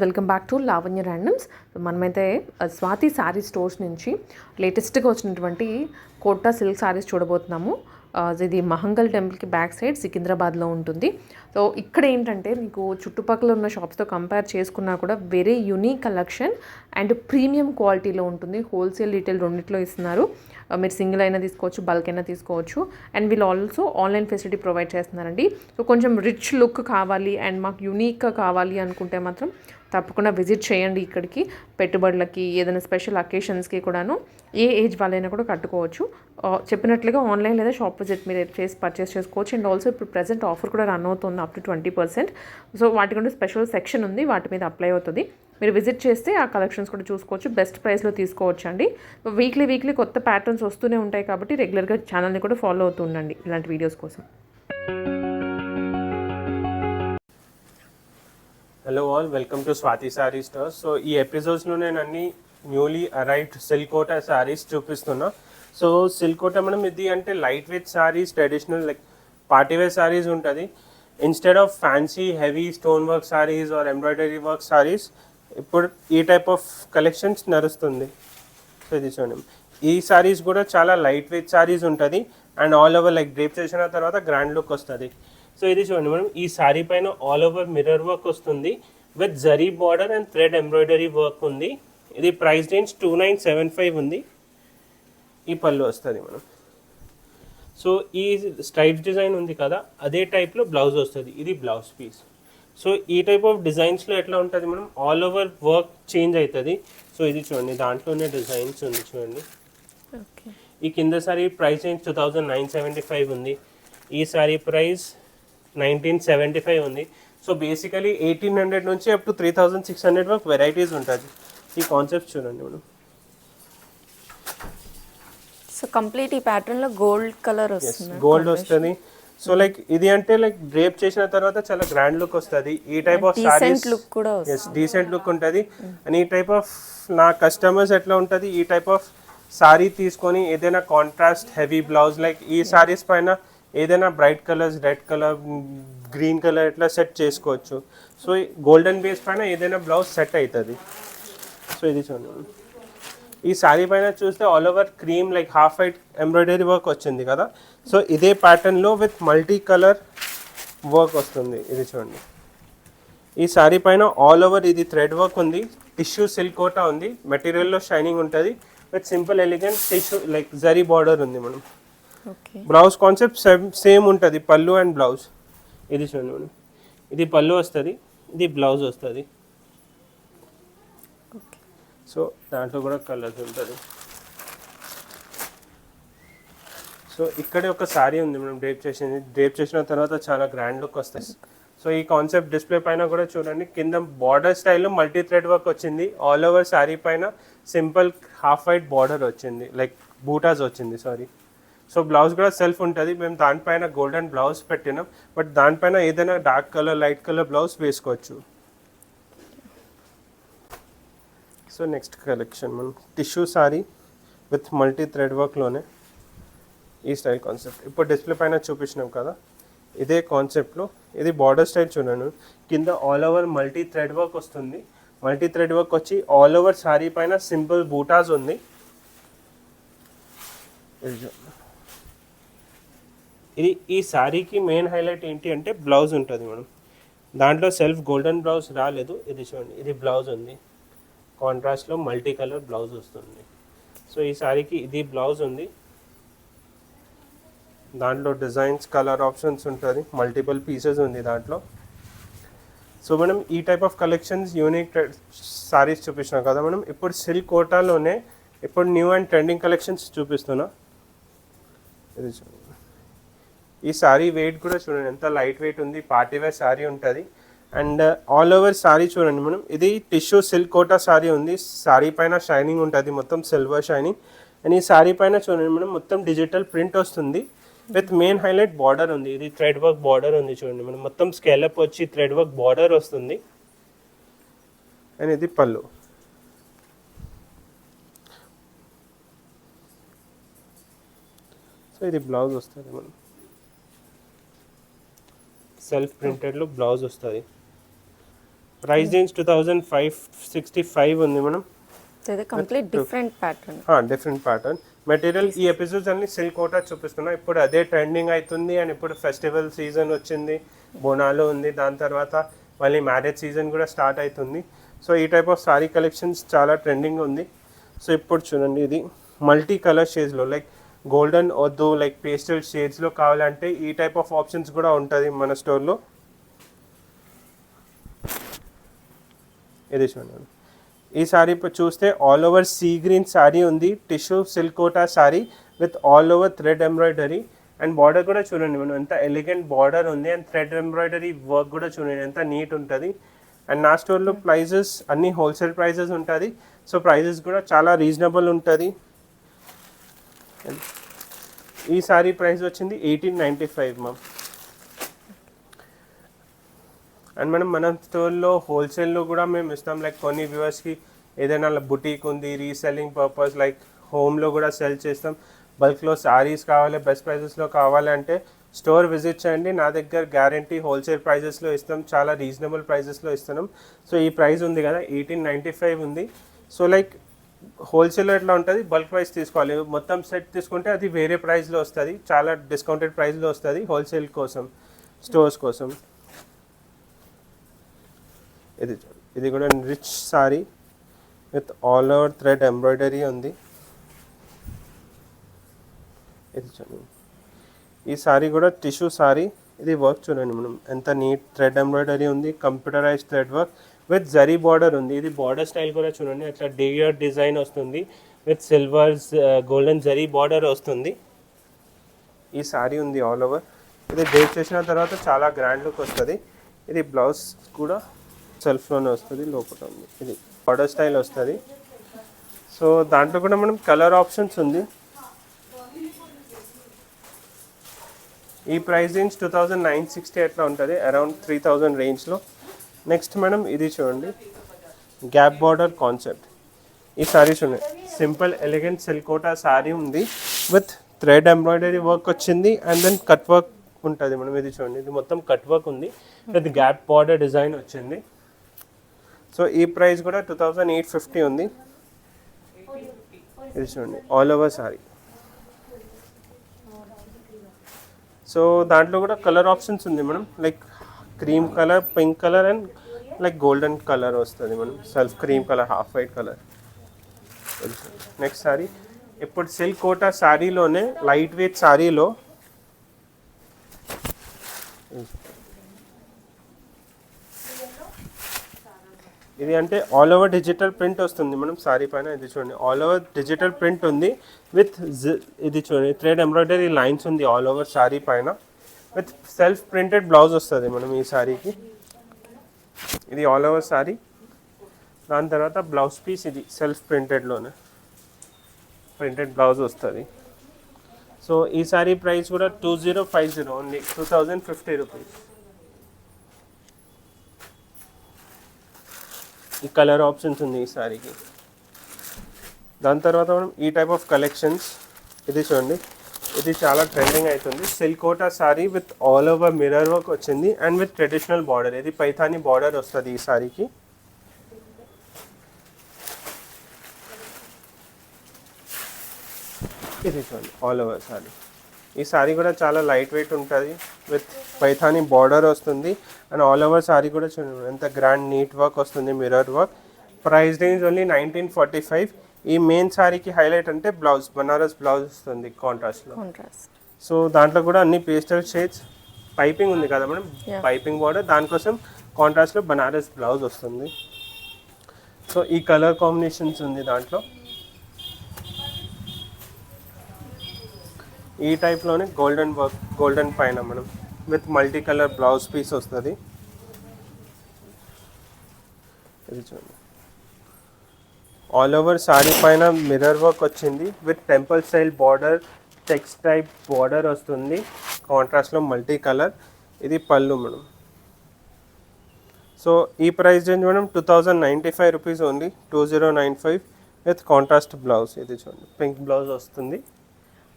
Welcome back to Lavanya randoms మనమైతే uh, Swathi sari stores నుంచి లేటెస్ట్గా వచ్చినటువంటి కోటా సిల్క్ శారీస్ చూడబోతున్నాము. Uh, ఇది మహంగల్ టెంపుల్కి బ్యాక్ సైడ్ సికింద్రాబాద్లో ఉంటుంది. సో ఇక్కడ ఏంటంటే మీకు చుట్టుపక్కల ఉన్న షాప్స్తో కంపేర్ చేసుకున్నా కూడా very unique collection and premium క్వాలిటీలో ఉంటుంది. హోల్సేల్ రీటైల్ రెండిట్లో ఇస్తున్నారు. మీరు సింగిల్ అయినా తీసుకోవచ్చు బల్క్ అయినా తీసుకోవచ్చు. అండ్ వీళ్ళు ఆల్సో ఆన్లైన్ ఫెసిలిటీ ప్రొవైడ్ చేస్తున్నారండి. సో కొంచెం రిచ్ లుక్ కావాలి అండ్ మాకు యూనిక్గా కావాలి అనుకుంటే మాత్రం తప్పకుండా విజిట్ చేయండి ఇక్కడికి. పెట్టుబడులకి ఏదైనా స్పెషల్ అకేషన్స్కి కూడాను ఏ ఏజ్ వాళ్ళైనా కూడా కట్టుకోవచ్చు. చెప్పినట్లుగా ఆన్లైన్ లేదా షాప్ విజిట్ మీరు చేసి పర్చేస్ చేసుకోవచ్చు. అండ్ ఆల్సో ఇప్పుడు ప్రజెంట్ ఆఫర్ కూడా రన్ అవుతుంది up to twenty percent so వాటికంటే స్పెషల్ సెక్షన్ ఉంది వాటి మీద అప్లై అవుతుంది. మీరు విజిట్ చేస్తే ఆ కలెక్షన్స్ కూడా చూసుకోవచ్చు. బెస్ట్ ప్రైస్లో తీసుకోవచ్చు అండి వీక్లీ వీక్లీ కొత్త ప్యాటర్న్స్ వస్తూనే ఉంటాయి కాబట్టి రెగ్యులర్గా ఛానల్ని కూడా ఫాలో అవుతూ ఉండండి ఇలాంటి వీడియోస్ కోసం. Hello all welcome to Swathi saree store so ఈ ఎపిసోడ్స్లో నేను అన్ని న్యూలీ అరైవ్డ్ సిల్కోటా శారీస్ చూపిస్తున్నా. సో సిల్కోటా మనం ఇది అంటే light weight saris traditional like party wear saris ఉంటుంది. Instead of fancy heavy stone work saris or embroidery work saris ఇప్పుడు ఈ టైప్ ఆఫ్ కలెక్షన్స్ నడుస్తుంది. సో ఇది చూడండి ఈ సారీస్ కూడా చాలా లైట్ వెయిట్ సారీస్ ఉంటుంది. And all over like drape చేసిన తర్వాత గ్రాండ్ లుక్ వస్తుంది. సో ఇది చూడండి. మేడం ఈ సారీ పైన ఆల్ ఓవర్ మిర్రర్ వర్క్ వస్తుంది. With zari border and thread embroidery work ఉంది. ఇది price range two nine seven five ఉంది. ఈ పళ్ళు వస్తుంది మనం. సో ఈ స్ట్రైప్స్ డిజైన్ ఉంది కదా. అదే టైప్లో బ్లౌజ్ వస్తుంది. ఇది బ్లౌజ్ పీస్ సో ఈ టైప్ ఆఫ్ డిజైన్స్లో ఎట్లా ఉంటుంది మనం ఆల్ ఓవర్ వర్క్ చేంజ్ అవుతుంది సో ఇది చూడండి దాంట్లోనే డిజైన్స్ ఉంది చూడండి. ఓకే. ఈ కింద saree price range two thousand nine seventy five ఉంది. ఈ saree price nineteen seventy five ఉంది. సో బేసికలీ ఎయిటీన్ హండ్రెడ్ నుంచి up to three thousand six hundred వరకు వెరైటీస్ ఉంటుంది. ఈ కాన్సెప్ట్ చూడండి మనం సో కంప్లీట్ ఈ ప్యాటర్న్లో గోల్డ్ కలర్ వస్తుంది. గోల్డ్ వస్తుంది. సో లైక్ ఇది అంటే లైక్ డ్రేప్ చేసిన తర్వాత చాలా గ్రాండ్ లుక్ వస్తుంది. ఈ టైప్ ఆఫ్ సారీస్ లుక్ కూడా డీసెంట్ లుక్ ఉంటుంది. అండ్ ఈ టైప్ ఆఫ్ నా కస్టమర్స్ ఎట్లా ఉంటుంది? ఈ టైప్ ఆఫ్ సారీ తీసుకొని ఏదైనా కాంట్రాస్ట్ హెవీ బ్లౌజ్ లైక్ ఈ సారీస్ పైన ఏదైనా bright colours red colour green colour ఇట్లా సెట్ చేసుకోవచ్చు. సో గోల్డెన్ బేస్ పైన ఏదైనా బ్లౌజ్ సెట్ అవుతుంది సో ఇది చూడండి. ఈ శారీ పైన చూస్తే all over cream like half white embroidery work వచ్చింది కదా. సో ఇదే ప్యాటర్న్లో విత్ మల్టీ కలర్ వర్క్ వస్తుంది. ఇది చూడండి. ఈ శారీ పైన ఆల్ ఓవర్ ఇది థ్రెడ్ వర్క్ ఉంది. టిష్యూ సిల్క్ కోటా ఉంది. మెటీరియల్లో షైనింగ్ ఉంటుంది. With simple elegant tissue like zari border ఉంది మనం. బ్లౌజ్ కాన్సెప్ట్ సేమ్ సేమ్ ఉంటుంది. పళ్ళు అండ్ బ్లౌజ్ ఇది చూడండి మేడం ఇది పళ్ళు వస్తుంది. ఇది బ్లౌజ్ వస్తుంది. సో దాంట్లో కూడా కలర్స్ ఉంటుంది. సో ఇక్కడే ఒక శారీ ఉంది మనం డ్రేప్ చేసింది. డ్రేప్ చేసిన తర్వాత చాలా గ్రాండ్ లుక్ వస్తుంది. సో ఈ కాన్సెప్ట్ డిస్ప్లే పైన కూడా చూడండి. కింద బార్డర్ స్టైల్లో మల్టీ థ్రెడ్ వర్క్ వచ్చింది. ఆల్ ఓవర్ శారీ పైన సింపుల్ హాఫ్ వైట్ బార్డర్ వచ్చింది. లైక్ బూటాస్ వచ్చింది సారీ. సో బ్లౌజ్ కూడా సెల్ఫ్ ఉంటుంది. మేము దానిపైన గోల్డెన్ బ్లౌజ్ పెట్టినాం. బట్ దానిపైన ఏదైనా dark colour light colour blouse వేసుకోవచ్చు. సో నెక్స్ట్ కలెక్షన్ మనం tissue saree with multi thread వర్క్లోనే ఈ స్టైల్ కాన్సెప్ట్ ఇప్పుడు డిస్ప్లే పైన చూపించినాం కదా ఇదే కాన్సెప్ట్లో ఇది బార్డర్ స్టైల్ చూడండి కింద all over multi thread work వస్తుంది. మల్టీ థ్రెడ్ వర్క్ వచ్చి ఆల్ ఓవర్ సారీ పైన సింపుల్ బూటాస్ ఉంది. ఇది ఇది ఈ శారీకి మెయిన్ హైలైట్ ఏంటి అంటే బ్లౌజ్ ఉంటుంది మేడం దాంట్లో సెల్ఫ్ గోల్డెన్ బ్లౌజ్ రాలేదు. ఇది చూడండి ఇది బ్లౌజ్ ఉంది. కాంట్రాస్ట్లో మల్టీ కలర్ బ్లౌజ్ వస్తుంది. సో ఈ శారీకి ఇది బ్లౌజ్ ఉంది. దాంట్లో డిజైన్స్ కలర్ ఆప్షన్స్ ఉంటుంది. మల్టిపుల్ పీసెస్ ఉంది దాంట్లో. సో మనం ఈ type of collections unique sarees చూపిస్తున్నాం కదా మనం ఇప్పుడు సిల్క్ కోటాలోనే ఇప్పుడు న్యూ అండ్ ట్రెండింగ్ కలెక్షన్స్ చూపిస్తున్నా. ఇది ఈ సారీ వెయిట్ కూడా చూడండి. ఎంత లైట్ వెయిట్ ఉంది. పార్టీ వేర్ సారీ ఉంటుంది. అండ్ ఆల్ ఓవర్ శారీ చూడండి మనం. ఇది టిష్యూ సిల్క్ కోటా శారీ ఉంది. శారీ పైన షైనింగ్ ఉంటుంది. మొత్తం సిల్వర్ షైనింగ్. అండ్ ఈ శారీ పైన చూడండి మనం. మొత్తం డిజిటల్ ప్రింట్ వస్తుంది. విత్ మెయిన్ హైలైట్ బార్డర్ ఉంది. ఇది థ్రెడ్ వర్క్ బార్డర్ ఉంది చూడండి మనం. మొత్తం స్కేలప్ వచ్చి థ్రెడ్ వర్క్ బార్డర్ వస్తుంది. అండ్ ఇది పళ్ళు. సో ఇది బ్లౌజ్ వస్తుంది మనం. సెల్ఫ్ ప్రింటెడ్లో బ్లౌజ్ వస్తుంది. Price range two thousand five sixty five ఉంది మనం అదే complete different pattern different pattern material ఈ ఎపిసోడ్స్ అన్ని సిల్క్ కోటా చూపిస్తున్నా. ఇప్పుడు అదే ట్రెండింగ్ అవుతుంది అండ్ ఇప్పుడు ఫెస్టివల్ సీజన్ వచ్చింది బోనాలు ఉంది. దాని తర్వాత మళ్ళీ మ్యారేజ్ సీజన్ కూడా స్టార్ట్ అవుతుంది సో ఈ టైప్ ఆఫ్ సారీ కలెక్షన్స్ చాలా ట్రెండింగ్ ఉంది. సో ఇప్పుడు చూడండి ఇది మల్టీ కలర్ షేడ్స్లో లైక్ గోల్డెన్ వద్దు లైక్ పేస్టల్ షేడ్స్లో కావాలంటే ఈ టైప్ ఆఫ్ ఆప్షన్స్ కూడా ఉంటుంది మన స్టోర్లో ఇది చూడండి ఈ సారీ ఇప్పుడు చూస్తే all over sea green sari ఉంది. Tissue సిల్కోటా sari sari with all over thread embroidery and border కూడా చూడండి మనం. ఎంత ఎలిగెంట్ బార్డర్ ఉంది అండ్ థ్రెడ్ ఎంబ్రాయిడరీ వర్క్ కూడా చూడండి. ఎంత నీట్ ఉంటుంది. అండ్ నా స్టోర్లో ప్రైజెస్ అన్ని హోల్సేల్ ప్రైజెస్ ఉంటుంది. సో ప్రైజెస్ కూడా చాలా రీజనబుల్ ఉంటుంది. ఈ సారీ ప్రైస్ వచ్చింది eighteen ninety five ma'am and మనం మన స్టోర్లో హోల్సేల్లో కూడా మేము ఇస్తాం. లైక్ కొన్ని వ్యూవర్స్కి ఏదైనా బుటీక్ ఉంది రీసెల్లింగ్ పర్పస్ లైక్ హోమ్లో కూడా సెల్ చేస్తాం. బల్క్లో శారీస్ కావాలి బెస్ట్ ప్రైజెస్లో కావాలంటే స్టోర్ విజిట్ చేయండి. నా దగ్గర గ్యారంటీ హోల్సేల్ ప్రైజెస్లో ఇస్తాం. చాలా రీజనబుల్ ప్రైజెస్లో ఇస్తున్నాం. సో ఈ ప్రైస్ ఉంది కదా ఎయిటీన్ నైంటీ ఫైవ్ ఉంది సో లైక్ హోల్సేల్లో ఎట్లా ఉంటుంది? బల్క్ ప్రైస్ తీసుకోవాలి. మొత్తం సెట్ తీసుకుంటే అది వేరే ప్రైస్లో వస్తుంది. చాలా డిస్కౌంటెడ్ ప్రైస్లో వస్తుంది హోల్సేల్ కోసం స్టోర్స్ కోసం. ఇది ఇది కూడా rich saree with all over thread embroidery ఉంది. ఇది చూడండి. ఈ సారీ కూడా టిష్యూ సారీ ఇది వర్క్ చూడండి మనం. ఎంత నీట్ థ్రెడ్ ఎంబ్రాయిడరీ ఉంది. Computerise thread work with zari border ఉంది. ఇది బార్డర్ స్టైల్ కూడా చూడండి. అట్లా డేయర్ డిజైన్ వస్తుంది. With silvers golden zari border వస్తుంది. ఈ సారీ ఉంది ఆల్ ఓవర్ ఇది డేట్ చేసిన తర్వాత చాలా గ్రాండ్ లుక్ వస్తుంది. ఇది బ్లౌజ్ కూడా సెల్ఫ్లోనే వస్తుంది లోపల ఉంది ఇది పడో స్టైల్ వస్తుంది. సో దాంట్లో కూడా మనం కలర్ ఆప్షన్స్ ఉంది. ఈ price range two thousand nine sixty ఎట్లా ఉంటుంది అరౌండ్ త్రీ థౌజండ్ రేంజ్లో నెక్స్ట్ మేడం ఇది చూడండి. గ్యాప్ బార్డర్ కాన్సెప్ట్ ఈ సారీ చూడండి సింపుల్ ఎలిగెంట్ సిల్కోటా శారీ ఉంది విత్ థ్రెడ్ ఎంబ్రాయిడరీ వర్క్ వచ్చింది అండ్ దెన్ కట్ వర్క్ ఉంటుంది మనం ఇది చూడండి. ఇది మొత్తం కట్ వర్క్ ఉంది విత్ గ్యాప్ బార్డర్ డిజైన్ వచ్చింది. సో ఈ ప్రైస్ కూడా టూ థౌజండ్ ఎయిట్ ఫిఫ్టీ ఉంది. ఇది చూడండి ఆల్ ఓవర్ సారీ సో దాంట్లో కూడా కలర్ ఆప్షన్స్ ఉంది madam. Like cream colour pink colour and like golden colour వస్తుంది మనం self cream colour half white colour next saree ఇప్పుడు సిల్క్ కోటా శారీలోనే లైట్ వెయిట్ శారీలో ఇది అంటే ఆల్ ఓవర్ డిజిటల్ ప్రింట్ వస్తుంది. మనం సారీ పైన ఇది చూడండి. ఆల్ ఓవర్ డిజిటల్ ప్రింట్ ఉంది. విత్ ఇది చూడండి. థ్రెడ్ ఎంబ్రాయిడరీ లైన్స్ ఉంది ఆల్ ఓవర్ సారీ పైన. విత్ సెల్ఫ్ ప్రింటెడ్ బ్లౌజ్ వస్తుంది మనం ఈ సారీకి ఇది ఆల్ ఓవర్ సారీ దాని తర్వాత బ్లౌజ్ పీస్ ఇది సెల్ఫ్ ప్రింటెడ్లోనే ప్రింటెడ్ బ్లౌజ్ వస్తుంది. సో ఈ సారీ ప్రైస్ కూడా two zero five zero only two thousand fifty rupees ఈ కలర్ ఆప్షన్స్ ఉంది ఈ సారీకి. దాని తర్వాత మనం ఈ టైప్ ఆఫ్ కలెక్షన్స్ ఇది చూడండి. ఇది చాలా ట్రెండింగ్ అవుతుంది సిల్కోటా sari with all over mirror work వచ్చింది అండ్ విత్ ట్రెడిషనల్ బార్డర్ ఇది పైథాని బార్డర్ వస్తుంది ఈ సారీకి. ఇది చూడండి ఆల్ ఓవర్ సారీ ఈ సారీ కూడా చాలా లైట్ వెయిట్ ఉంటుంది. విత్ పైథానీ బార్డర్ వస్తుంది. అండ్ ఆల్ ఓవర్ సారీ కూడా చూడండి. ఎంత గ్రాండ్ నీట్ వర్క్ వస్తుంది mirror work price range only nineteen forty five ఈ మెయిన్ సారీకి హైలైట్ అంటే బ్లౌజ్ బనారస్ బ్లౌజ్ వస్తుంది కాంట్రాస్ట్లో కాంట్రాస్ట్ సో దాంట్లో కూడా అన్ని పేస్టల్ షేడ్స్ పైపింగ్ ఉంది కదా మేడం. పైపింగ్ బార్డర్ దానికోసం కాంట్రాస్ట్లో బనారస్ బ్లౌజ్ వస్తుంది. సో ఈ కలర్ కాంబినేషన్స్ ఉంది దాంట్లో. ఈ టైప్లోనే గోల్డెన్ వర్క్ గోల్డెన్ పైన మనం with multi colour blouse piece వస్తుంది. ఇది చూడండి. ఆల్ ఓవర్ శారీ పైన మిర్రర్ వర్క్ వచ్చింది. విత్ టెంపుల్ స్టైల్ బార్డర్ టెక్స్ టైప్ బార్డర్ వస్తుంది. కాంట్రాస్ట్లో మల్టీ కలర్ ఇది పళ్ళు మేడం. సో ఈ price range madam two thousand ninety five rupees only two zero nine five with contrast blouse ఇది చూడండి. పింక్ బ్లౌజ్ వస్తుంది.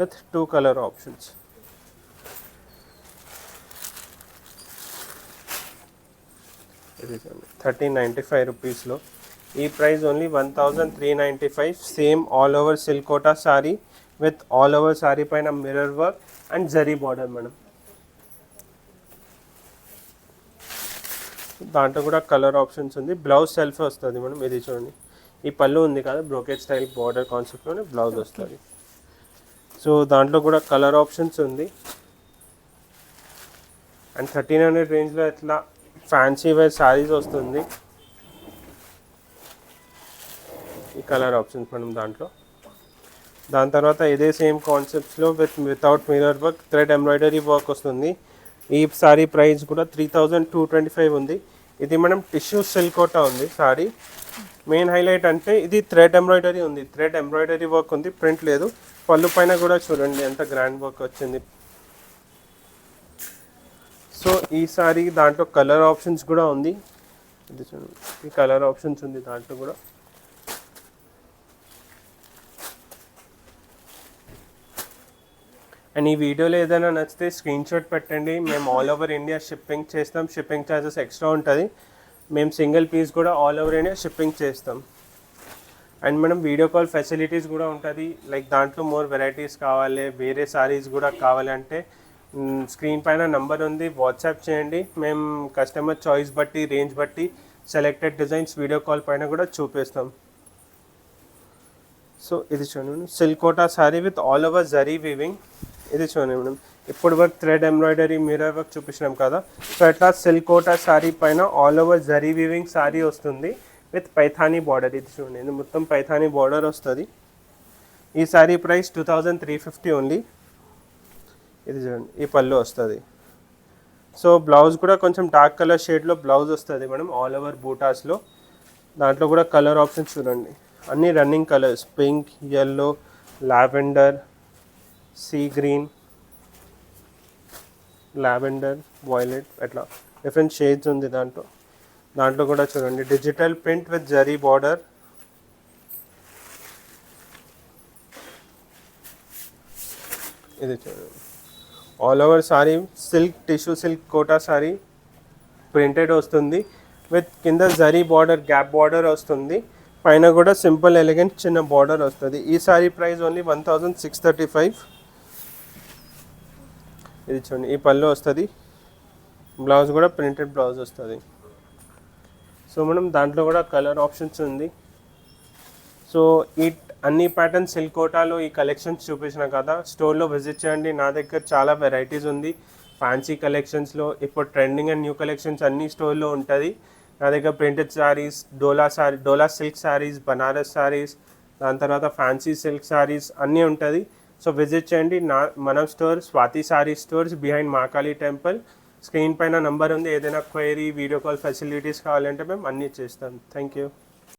విత్ టూ కలర్ ఆప్షన్స్ ఇది thirteen ninety five రూపీస్లో ఈ price only one thousand three ninety five same all over సిల్కోటా sari with all over sari పైన mirror work and zari border madam దాంట్లో కూడా colour options ఉంది. బ్లౌజ్ సెల్ఫ్ వస్తుంది madam ఇది చూడండి. ఈ పళ్ళు ఉంది కదా బ్రోకెట్ స్టైల్ బార్డర్ కాన్సెప్ట్లోనే బ్లౌజ్ వస్తుంది. సో దాంట్లో కూడా కలర్ ఆప్షన్స్ ఉంది. అండ్ థర్టీన్ హండ్రెడ్ రేంజ్లో ఇట్లా ఫ్యాన్సీ వేర్ శారీస్ వస్తుంది. ఈ కలర్ ఆప్షన్స్ మనం దాంట్లో. దాని తర్వాత ఇదే same కాన్సెప్ట్స్లో with without mirror work thread embroidery work వస్తుంది. ఈ సారీ ప్రైస్ కూడా three thousand two twenty five ఉంది. ఇది మనం టిష్యూ సిల్కోటా ఉంది సారీ మెయిన్ హైలైట్ అంటే ఇది థ్రెడ్ ఎంబ్రాయిడరీ ఉంది. థ్రెడ్ ఎంబ్రాయిడరీ వర్క్ ఉంది. ప్రింట్ లేదు. పళ్ళు పైన కూడా చూడండి ఎంత గ్రాండ్ వర్క్ వచ్చింది. సో ఈసారి దాంట్లో కలర్ ఆప్షన్స్ కూడా ఉంది. ఇది చూడండి. ఈ కలర్ ఆప్షన్స్ ఉంది దాంట్లో కూడా. అండ్ ఈ వీడియోలో ఏదైనా నచ్చితే స్క్రీన్ షాట్ పెట్టండి. మేము ఆల్ ఓవర్ ఇండియా షిప్పింగ్ చేస్తాం. షిప్పింగ్ ఛార్జెస్ ఎక్స్ట్రా ఉంటుంది. మేము సింగిల్ పీస్ కూడా ఆల్ ఓవర్ ఇండియా షిప్పింగ్ చేస్తాం. అండ్ మనం వీడియో కాల్ ఫెసిలిటీస్ కూడా ఉంటుంది. లైక్ దాంట్లో మోర్ వెరైటీస్ కావాలి వేరే సారీస్ కూడా కావాలంటే స్క్రీన్ పైన నంబర్ ఉంది వాట్సాప్ చేయండి. మేము కస్టమర్ చాయిస్ బట్టి రేంజ్ బట్టి సెలెక్టెడ్ డిజైన్స్ వీడియో కాల్ పైన కూడా చూపిస్తాం. సో ఇది చూడండి. సిల్కోటా sari with all over zari weaving ఇది చూడండి మేడం. ఇప్పుడు work thread embroidery mirror work చూపించినాం కదా. సో అట్లా సిల్కోటా శారీ పైన all over zari weaving sari వస్తుంది విత్ పైథానీ బార్డర్. ఇది చూడండి. ఇది మొత్తం పైథానీ బార్డర్ వస్తుంది. ఈ saree price two thousand three fifty only. ఇది చూడండి. ఈ పళ్ళు వస్తుంది. సో బ్లౌజ్ కూడా కొంచెం డార్క్ కలర్ షేడ్లో బ్లౌజ్ వస్తుంది మేడం ఆల్ ఓవర్ బూటాస్లో దాంట్లో కూడా కలర్ ఆప్షన్స్ చూడండి. అన్ని running colours pink yellow lavender sea green lavender violet అట్లా. డిఫరెంట్ షేడ్స్ ఉంది దాంట్లో. దాంట్లో కూడా చూడండి. Digital print with zari border ఇది చూడండి. All over saree silk tissue silk Kota saree printed వస్తుంది. విత్ కింద జరీ బార్డర్ గ్యాప్ బార్డర్ వస్తుంది. పైన కూడా సింపుల్ ఎలిగెంట్ చిన్న బార్డర్ వస్తుంది. ఈ saree price only one thousand six thirty five ఇది చూడండి. ఈ పళ్ళు వస్తుంది. బ్లౌజ్ కూడా ప్రింటెడ్ బ్లౌజ్ వస్తుంది. సో మనం దాంట్లో కూడా కలర్ ఆప్షన్స్ ఉంది. సో ఈ అన్ని ప్యాటర్న్ సిల్క్ కోటాలో ఈ కలెక్షన్స్ చూపించిన కదా. స్టోర్లో విజిట్ చేయండి. నా దగ్గర చాలా వెరైటీస్ ఉంది. ఫ్యాన్సీ కలెక్షన్స్లో ఇప్పుడు ట్రెండింగ్ అండ్ న్యూ కలెక్షన్స్ అన్ని స్టోర్లో ఉంటుంది. నా దగ్గర ప్రింటెడ్ శారీస్ డోలా శారీ డోలా సిల్క్ శారీస్ బనారస్ శారీస్ దాని తర్వాత ఫ్యాన్సీ సిల్క్ శారీస్ అన్నీ ఉంటుంది. సో విజిట్ చేయండి. నా మన store Swathi saree stores behind Mahakali temple. Screen పైన నంబర్ ఉంది. ఏదైనా క్వైరీ వీడియో కాల్ ఫెసిలిటీస్ కావాలంటే మేము అన్నీ చేస్తాం. Thank you.